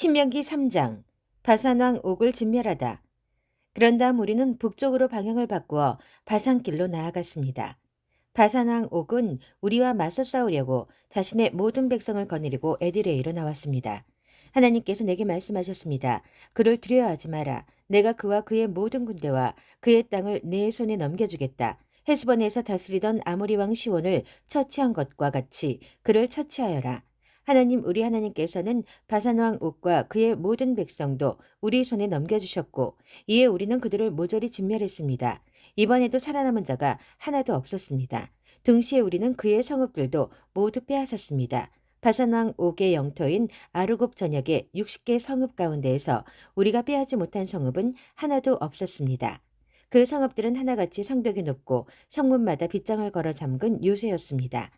신명기 3장 바산왕 옥을 진멸하다. 그런 다음 우리는 북쪽으로 방향을 바꾸어 바산길로 나아갔습니다. 바산왕 옥은 우리와 맞서 싸우려고 자신의 모든 백성을 거느리고 에디레이로 나왔습니다. 하나님께서 내게 말씀하셨습니다. 그를 두려워하지 마라. 내가 그와 그의 모든 군대와 그의 땅을 내 손에 넘겨주겠다. 헤스본에서 다스리던 아모리 왕 시온을 처치한 것과 같이 그를 처치하여라. 하나님 우리 하나님께서는 바산왕 옥과 그의 모든 백성도 우리 손에 넘겨주셨고 이에 우리는 그들을 모조리 진멸했습니다. 이번에도 살아남은 자가 하나도 없었습니다. 동시에 우리는 그의 성읍들도 모두 빼앗았습니다. 바산왕 옥의 영토인 아르곱 전역의 60개 성읍 가운데에서 우리가 빼앗지 못한 성읍은 하나도 없었습니다. 그 성읍들은 하나같이 성벽이 높고 성문마다 빗장을 걸어 잠근 요새였습니다.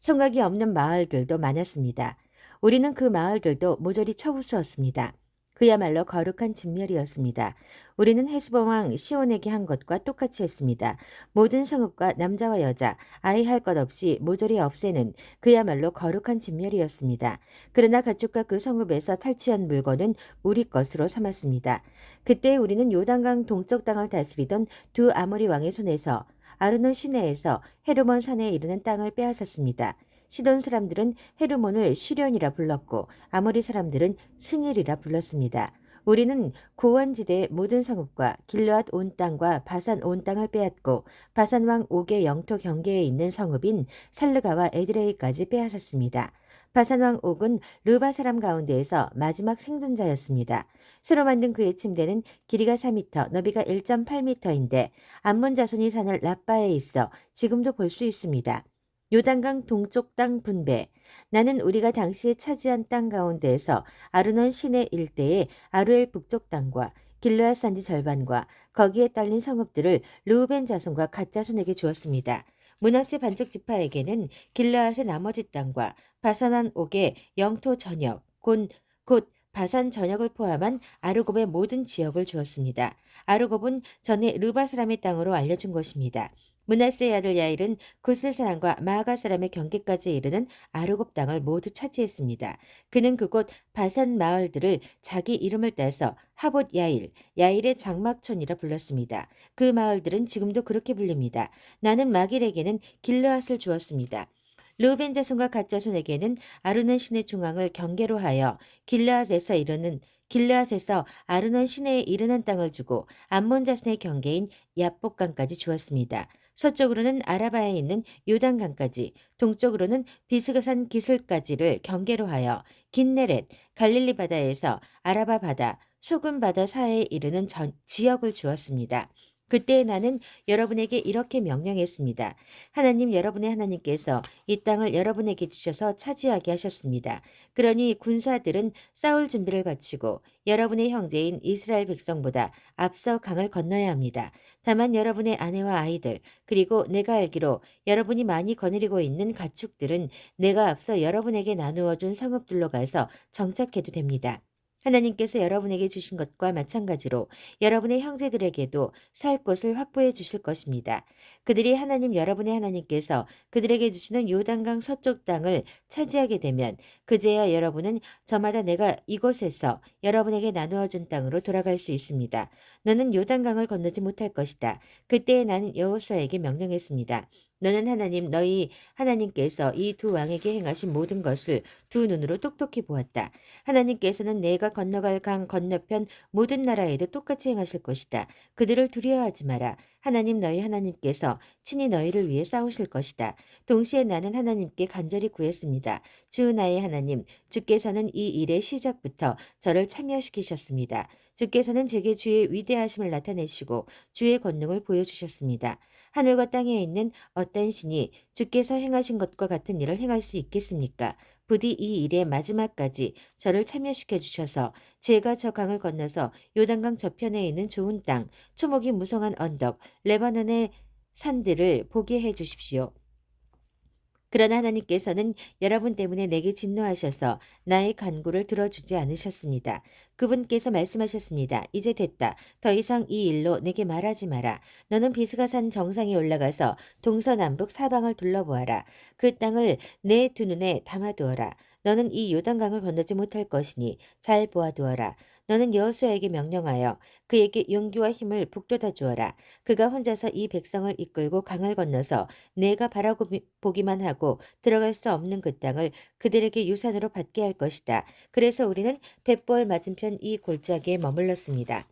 성곽이 없는 마을들도 많았습니다. 우리는 그 마을들도 모조리 쳐부수었습니다. 그야말로 거룩한 진멸이었습니다. 우리는 헤스본 왕 시온에게 한 것과 똑같이 했습니다. 모든 성읍과 남자와 여자, 아이 할 것 없이 모조리 없애는 그야말로 거룩한 진멸이었습니다. 그러나 가축과 그 성읍에서 탈취한 물건은 우리 것으로 삼았습니다. 그때 우리는 요단강 동쪽 땅을 다스리던 두 아모리 왕의 손에서 아르논 시내에서 헤르몬 산에 이르는 땅을 빼앗았습니다. 시돈 사람들은 헤르몬을 시련이라 불렀고 아모리 사람들은 스닐이라 불렀습니다. 우리는 고원지대의 모든 성읍과 길르앗 온 땅과 바산 온 땅을 빼앗고 바산 왕 옥의 영토 경계에 있는 성읍인 살르가와 에드레이까지 빼앗았습니다. 바산 왕 옥은 르바 사람 가운데에서 마지막 생존자였습니다. 새로 만든 그의 침대는 길이가 4m, 너비가 1.8m인데 암몬 자손이 사는 라빠에 있어 지금도 볼 수 있습니다. 요단강 동쪽 땅 분배. 나는 우리가 당시에 차지한 땅 가운데에서 아르논 시내 일대의 아루엘 북쪽 땅과 길르앗 산지 절반과 거기에 딸린 성읍들을 르우벤 자손과 갓 자손에게 주었습니다. 문하세 반쪽 지파에게는 길르앗의 나머지 땅과 바산한 옥의 영토 전역, 곧, 곧 바산 전역을 포함한 아르곱의 모든 지역을 주었습니다. 아르곱은 전에 르바 사람의 땅으로 알려준 것입니다. 문하세의 아들 야일은 구슬 사람과 마아가 사람의 경계까지 이르는 아르곱 땅을 모두 차지했습니다. 그는 그곳 바산 마을들을 자기 이름을 따서 하봇 야일, 야일의 장막촌이라 불렀습니다. 그 마을들은 지금도 그렇게 불립니다. 나는 마길에게는 길르앗을 주었습니다. 르벤 자손과 갓 자손에게는 아르논 신의 중앙을 경계로 하여 길르앗에서 이르는 길르앗에서 아르논 시내에 이르는 땅을 주고 암몬 자손의 경계인 야복강까지 주었습니다. 서쪽으로는 아라바에 있는 요단강까지, 동쪽으로는 비스가산 기슬까지를 경계로 하여 긴네렛, 갈릴리 바다에서 아라바 바다, 소금 바다 사이에 이르는 전, 지역을 주었습니다. 그때 나는 여러분에게 이렇게 명령했습니다. 하나님 여러분의 하나님께서 이 땅을 여러분에게 주셔서 차지하게 하셨습니다. 그러니 군사들은 싸울 준비를 갖추고 여러분의 형제인 이스라엘 백성보다 앞서 강을 건너야 합니다. 다만 여러분의 아내와 아이들 그리고 내가 알기로 여러분이 많이 거느리고 있는 가축들은 내가 앞서 여러분에게 나누어 준 성읍들로 가서 정착해도 됩니다. 하나님께서 여러분에게 주신 것과 마찬가지로 여러분의 형제들에게도 살 곳을 확보해 주실 것입니다. 그들이 하나님 여러분의 하나님께서 그들에게 주시는 요단강 서쪽 땅을 차지하게 되면 그제야 여러분은 저마다 내가 이곳에서 여러분에게 나누어 준 땅으로 돌아갈 수 있습니다. 너는 요단강을 건너지 못할 것이다. 그때 나는 여호수아에게 명령했습니다. 너는 하나님 너희 하나님께서 이 두 왕에게 행하신 모든 것을 두 눈으로 똑똑히 보았다. 하나님께서는 내가 건너갈 강 건너편 모든 나라에도 똑같이 행하실 것이다. 그들을 두려워하지 마라. 하나님 너희 하나님께서 친히 너희를 위해 싸우실 것이다. 동시에 나는 하나님께 간절히 구했습니다. 주 나의 하나님, 주께서는 이 일의 시작부터 저를 참여시키셨습니다. 주께서는 제게 주의 위대하심을 나타내시고 주의 권능을 보여주셨습니다. 하늘과 땅에 있는 어떤 신이 주께서 행하신 것과 같은 일을 행할 수 있겠습니까? 부디 이 일의 마지막까지 저를 참여시켜 주셔서 제가 저 강을 건너서 요단강 저편에 있는 좋은 땅, 초목이 무성한 언덕, 레바논의 산들을 보게 해 주십시오. 그러나 하나님께서는 여러분 때문에 내게 진노하셔서 나의 간구를 들어주지 않으셨습니다. 그분께서 말씀하셨습니다. 이제 됐다. 더 이상 이 일로 내게 말하지 마라. 너는 비스가 산 정상에 올라가서 동서남북 사방을 둘러보아라. 그 땅을 내 두 눈에 담아두어라. 너는 이 요단강을 건너지 못할 것이니 잘 보아두어라. 너는 여호수아에게 명령하여 그에게 용기와 힘을 북돋아 주어라. 그가 혼자서 이 백성을 이끌고 강을 건너서 내가 바라고 보기만 하고 들어갈 수 없는 그 땅을 그들에게 유산으로 받게 할 것이다. 그래서 우리는 벳볼 맞은편 이 골짜기에 머물렀습니다.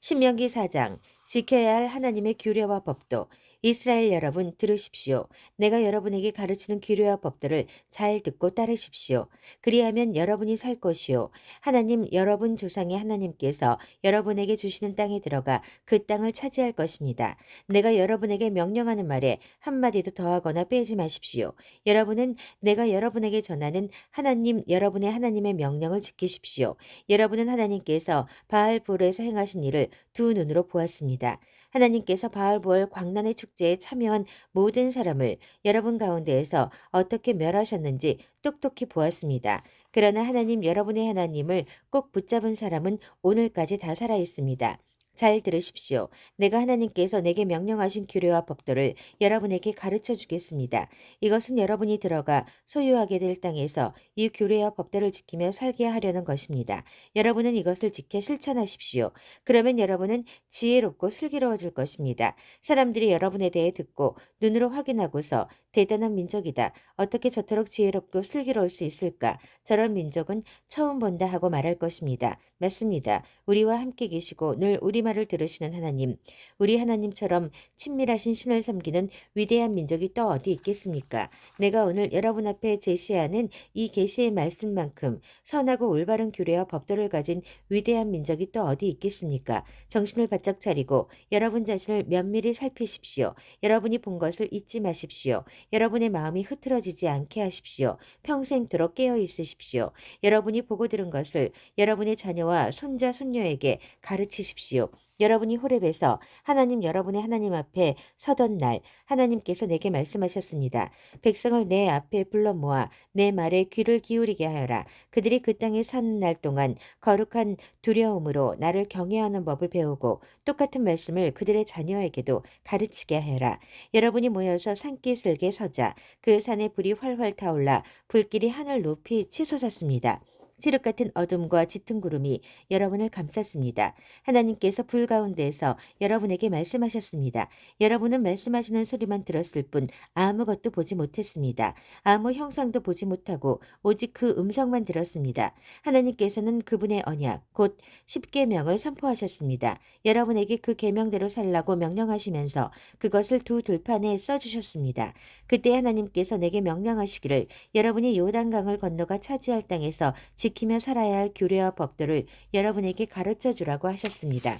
신명기 4장 지켜야 할 하나님의 규례와 법도 이스라엘 여러분 들으십시오. 내가 여러분에게 가르치는 규례와 법들을 잘 듣고 따르십시오. 그리하면 여러분이 살 것이요. 하나님 여러분 조상의 하나님께서 여러분에게 주시는 땅에 들어가 그 땅을 차지할 것입니다. 내가 여러분에게 명령하는 말에 한마디도 더하거나 빼지 마십시오. 여러분은 내가 여러분에게 전하는 하나님 여러분의 하나님의 명령을 지키십시오. 여러분은 하나님께서 바알볼에서 행하신 일을 두 눈으로 보았습니다. 하나님께서 바알보알 광란의 축제에 참여한 모든 사람을 여러분 가운데에서 어떻게 멸하셨는지 똑똑히 보았습니다. 그러나 하나님 여러분의 하나님을 꼭 붙잡은 사람은 오늘까지 다 살아 있습니다. 잘 들으십시오. 내가 하나님께서 내게 명령하신 규례와 법도를 여러분에게 가르쳐 주겠습니다. 이것은 여러분이 들어가 소유하게 될 땅에서 이 규례와 법도를 지키며 살게 하려는 것입니다. 여러분은 이것을 지켜 실천하십시오. 그러면 여러분은 지혜롭고 슬기로워질 것입니다. 사람들이 여러분에 대해 듣고 눈으로 확인하고서 대단한 민족이다. 어떻게 저토록 지혜롭고 슬기로울 수 있을까? 저런 민족은 처음 본다 하고 말할 것입니다. 맞습니다. 우리와 함께 계시고 늘 우리 말을 들으시는 하나님, 우리 하나님처럼 친밀하신 신을 섬기는 위대한 민족이 또 어디 있겠습니까? 내가 오늘 여러분 앞에 제시하는 이 계시의 말씀만큼 선하고 올바른 규례와 법도를 가진 위대한 민족이 또 어디 있겠습니까? 정신을 바짝 차리고 여러분 자신을 면밀히 살피십시오. 여러분이 본 것을 잊지 마십시오. 여러분의 마음이 흐트러지지 않게 하십시오. 평생도록 깨어 있으십시오. 여러분이 보고 들은 것을 여러분의 자녀와 손자 손녀에게 가르치십시오. 여러분이 호렙에서 하나님 여러분의 하나님 앞에 서던 날 하나님께서 내게 말씀하셨습니다. 백성을 내 앞에 불러 모아 내 말에 귀를 기울이게 하여라. 그들이 그 땅에 사는 날 동안 거룩한 두려움으로 나를 경외하는 법을 배우고 똑같은 말씀을 그들의 자녀에게도 가르치게 하여라. 여러분이 모여서 산기슭에 서자 그 산에 불이 활활 타올라 불길이 하늘 높이 치솟았습니다. 칠흑 같은 어둠과 짙은 구름이 여러분을 감쌌습니다. 하나님께서 불 가운데에서 여러분에게 말씀하셨습니다. 여러분은 말씀하시는 소리만 들었을 뿐 아무것도 보지 못했습니다. 아무 형상도 보지 못하고 오직 그 음성만 들었습니다. 하나님께서는 그분의 언약 곧 십계명을 선포하셨습니다. 여러분에게 그 계명대로 살라고 명령하시면서 그것을 두 돌판에 써 주셨습니다. 그때 하나님께서 내게 명령하시기를 여러분이 요단강을 건너가 차지할 땅에서 지 키며 살아야 할 규례와 법도를 여러분에게 가르쳐 주라고 하셨습니다.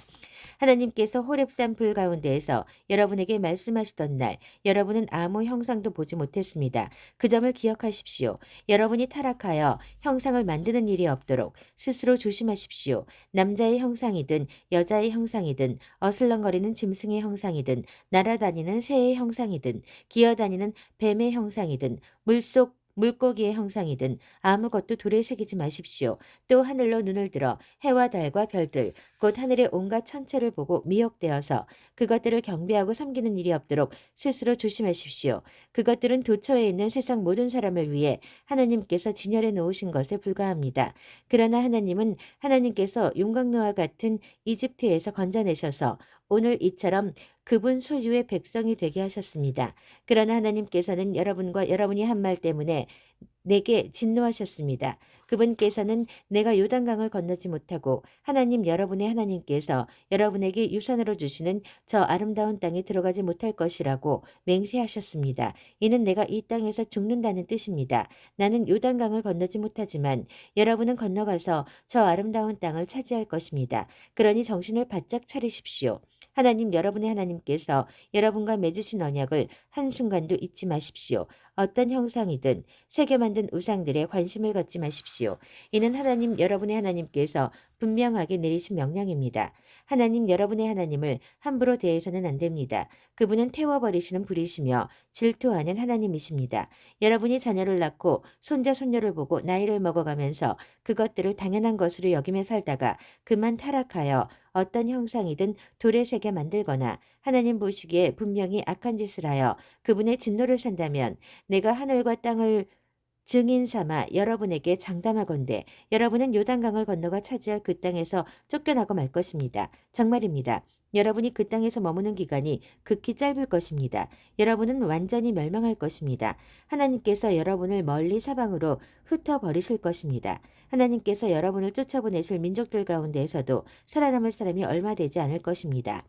하나님께서 호렙산 불 가운데에서 여러분에게 말씀하시던 날 여러분은 아무 형상도 보지 못했습니다. 그 점을 기억하십시오. 여러분이 타락하여 형상을 만드는 일이 없도록 스스로 조심하십시오. 남자의 형상이든 여자의 형상이든 어슬렁거리는 짐승의 형상이든 날아다니는 새의 형상이든 기어다니는 뱀의 형상이든 물속 물고기의 형상이든 아무것도 돌에 새기지 마십시오. 또 하늘로 눈을 들어 해와 달과 별들, 곧 하늘의 온갖 천체를 보고 미혹되어서 그것들을 경배하고 섬기는 일이 없도록 스스로 조심하십시오. 그것들은 도처에 있는 세상 모든 사람을 위해 하나님께서 진열해 놓으신 것에 불과합니다. 그러나 하나님은 하나님께서 용광로와 같은 이집트에서 건져내셔서 오늘 이처럼 그분 소유의 백성이 되게 하셨습니다. 그러나 하나님께서는 여러분과 여러분이 한 말 때문에 내게 진노하셨습니다. 그분께서는 내가 요단강을 건너지 못하고 하나님 여러분의 하나님께서 여러분에게 유산으로 주시는 저 아름다운 땅에 들어가지 못할 것이라고 맹세하셨습니다. 이는 내가 이 땅에서 죽는다는 뜻입니다. 나는 요단강을 건너지 못하지만 여러분은 건너가서 저 아름다운 땅을 차지할 것입니다. 그러니 정신을 바짝 차리십시오. 하나님 여러분의 하나님께서 여러분과 맺으신 언약을 한순간도 잊지 마십시오. 어떤 형상이든 새겨 만든 우상들에 관심을 갖지 마십시오. 이는 하나님 여러분의 하나님께서 분명하게 내리신 명령입니다. 하나님 여러분의 하나님을 함부로 대해서는 안 됩니다. 그분은 태워버리시는 불이시며 질투하는 하나님이십니다. 여러분이 자녀를 낳고 손자 손녀를 보고 나이를 먹어가면서 그것들을 당연한 것으로 여기며 살다가 그만 타락하여 어떤 형상이든 돌에 새게 만들거나 하나님 보시기에 분명히 악한 짓을 하여 그분의 진노를 산다면 내가 하늘과 땅을 증인 삼아 여러분에게 장담하건대 여러분은 요단강을 건너가 차지할 그 땅에서 쫓겨나고 말 것입니다. 정말입니다. 여러분이 그 땅에서 머무는 기간이 극히 짧을 것입니다. 여러분은 완전히 멸망할 것입니다. 하나님께서 여러분을 멀리 사방으로 흩어버리실 것입니다. 하나님께서 여러분을 쫓아보내실 민족들 가운데에서도 살아남을 사람이 얼마 되지 않을 것입니다.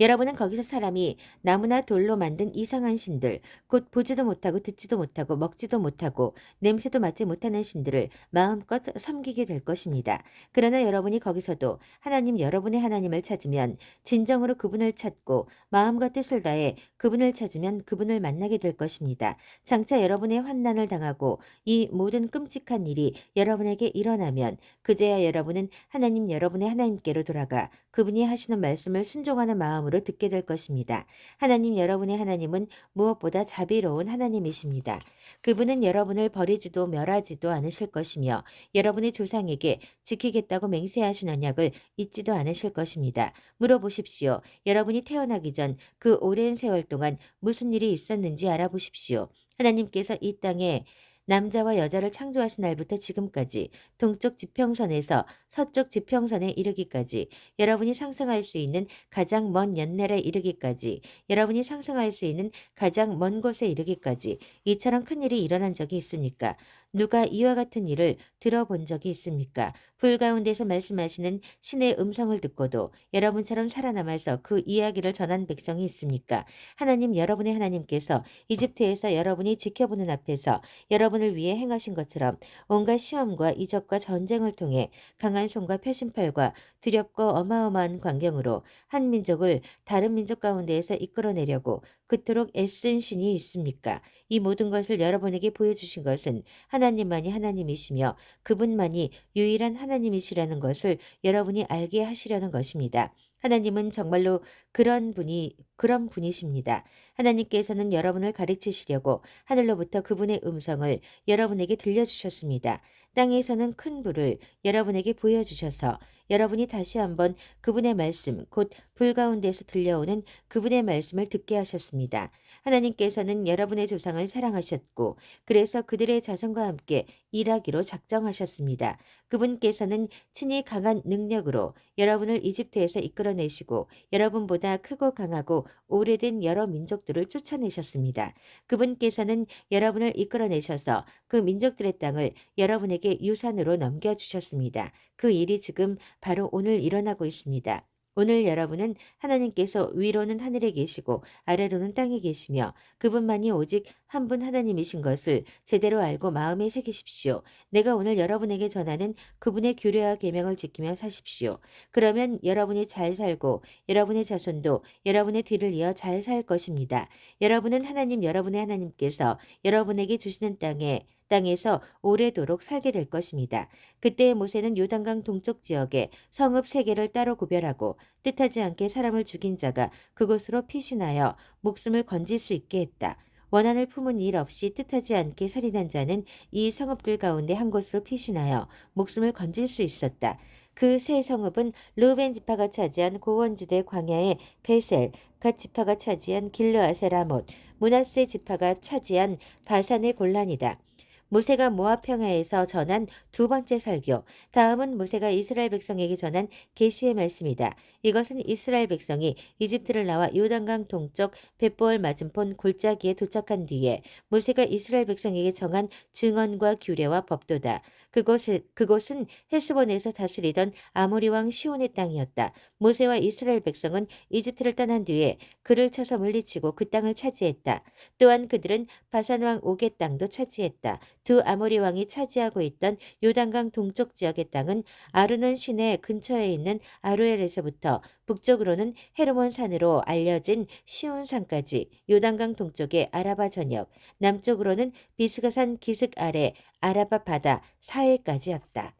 여러분은 거기서 사람이 나무나 돌로 만든 이상한 신들, 곧 보지도 못하고 듣지도 못하고 먹지도 못하고 냄새도 맡지 못하는 신들을 마음껏 섬기게 될 것입니다. 그러나 여러분이 거기서도 하나님 여러분의 하나님을 찾으면 진정으로 그분을 찾고 마음과 뜻을 다해 그분을 찾으면 그분을 만나게 될 것입니다. 장차 여러분의 환난을 당하고 이 모든 끔찍한 일이 여러분에게 일어나면 그제야 여러분은 하나님 여러분의 하나님께로 돌아가 그분이 하시는 말씀을 순종하는 마음으로 듣게 될 것입니다. 하나님 여러분의 하나님은 무엇보다 자비로운 하나님이십니다. 그분은 여러분을 버리지도 멸하지도 않으실 것이며 여러분의 조상에게 지키겠다고 맹세하신 언약을 잊지도 않으실 것입니다. 물어보십시오. 여러분이 태어나기 전 그 오랜 세월 동안 무슨 일이 있었는지 알아보십시오. 하나님께서 이 땅에 남자와 여자를 창조하신 날부터 지금까지 동쪽 지평선에서 서쪽 지평선에 이르기까지 여러분이 상상할 수 있는 가장 먼 연날에 이르기까지 여러분이 상상할 수 있는 가장 먼 곳에 이르기까지 이처럼 큰 일이 일어난 적이 있습니까? 누가 이와 같은 일을 들어본 적이 있습니까? 불 가운데서 말씀하시는 신의 음성을 듣고도 여러분처럼 살아남아서 그 이야기를 전한 백성이 있습니까? 하나님 여러분의 하나님께서 이집트에서 여러분이 지켜보는 앞에서 여러분을 위해 행하신 것처럼 온갖 시험과 이적과 전쟁을 통해 강한 손과 표심팔과 두렵고 어마어마한 광경으로 한 민족을 다른 민족 가운데에서 이끌어내려고 그토록 애쓴 신이 있습니까? 이 모든 것을 여러분에게 보여주신 것은 하나님 만이 하나님이시며 그분만이 유일한 하나님이시라는 것을 여러분이 알게 하시려는 것입니다. 하나님은 정말로 그런 분이 그런 분이십니다. 하나님께서는 여러분을 가르치시려고 하늘로부터 그분의 음성을 여러분에게 들려주셨습니다. 땅에서는 큰 불을 여러분에게 보여주셔서 여러분이 다시 한번 그분의 말씀, 곧 불 가운데서 들려오는 그분의 말씀을 듣게 하셨습니다. 하나님께서는 여러분의 조상을 사랑하셨고 그래서 그들의 자손과 함께 일하기로 작정하셨습니다. 그분께서는 친히 강한 능력으로 여러분을 이집트에서 이끌어내시고 여러분보다 크고 강하고 오래된 여러 민족들을 쫓아내셨습니다. 그분께서는 여러분을 이끌어내셔서 그 민족들의 땅을 여러분에게 유산으로 넘겨주셨습니다. 그 일이 지금 바로 오늘 일어나고 있습니다. 오늘 여러분은 하나님께서 위로는 하늘에 계시고 아래로는 땅에 계시며 그분만이 오직 한 분 하나님이신 것을 제대로 알고 마음에 새기십시오. 내가 오늘 여러분에게 전하는 그분의 규례와 계명을 지키며 사십시오. 그러면 여러분이 잘 살고 여러분의 자손도 여러분의 뒤를 이어 잘 살 것입니다. 여러분은 하나님 여러분의 하나님께서 여러분에게 주시는 땅에 땅에서 오래도록 살게 될 것입니다. 그때 모세는 요단강 동쪽 지역에 성읍 세 개를 따로 구별하고 뜻하지 않게 사람을 죽인 자가 그곳으로 피신하여 목숨을 건질 수 있게 했다. 원한을 품은 일 없이 뜻하지 않게 살인한 자는 이 성읍들 가운데 한 곳으로 피신하여 목숨을 건질 수 있었다. 그 세 성읍은 루벤 지파가 차지한 고원지대 광야의 베셀, 갓 지파가 차지한 길르아세 라못, 문하세 지파가 차지한 바산의 골란이다. 모세가 모압 평야에서 전한 두 번째 설교. 다음은 모세가 이스라엘 백성에게 전한 계시의 말씀이다. 이것은 이스라엘 백성이 이집트를 나와 요단강 동쪽 벳보을 맞은편 골짜기에 도착한 뒤에 모세가 이스라엘 백성에게 정한 증언과 규례와 법도다. 그곳은, 그곳은 헤스본에서 다스리던 아모리 왕 시온의 땅이었다. 모세와 이스라엘 백성은 이집트를 떠난 뒤에 그를 쳐서 물리치고 그 땅을 차지했다. 또한 그들은 바산 왕 옥의 땅도 차지했다. 두 아모리 왕이 차지하고 있던 요단강 동쪽 지역의 땅은 아르논 시내 근처에 있는 아루엘에서부터 북쪽으로는 헤르몬 산으로 알려진 시온산까지 요단강 동쪽의 아라바 전역, 남쪽으로는 비스가산 기슭 아래 아라바 바다 사해까지였다.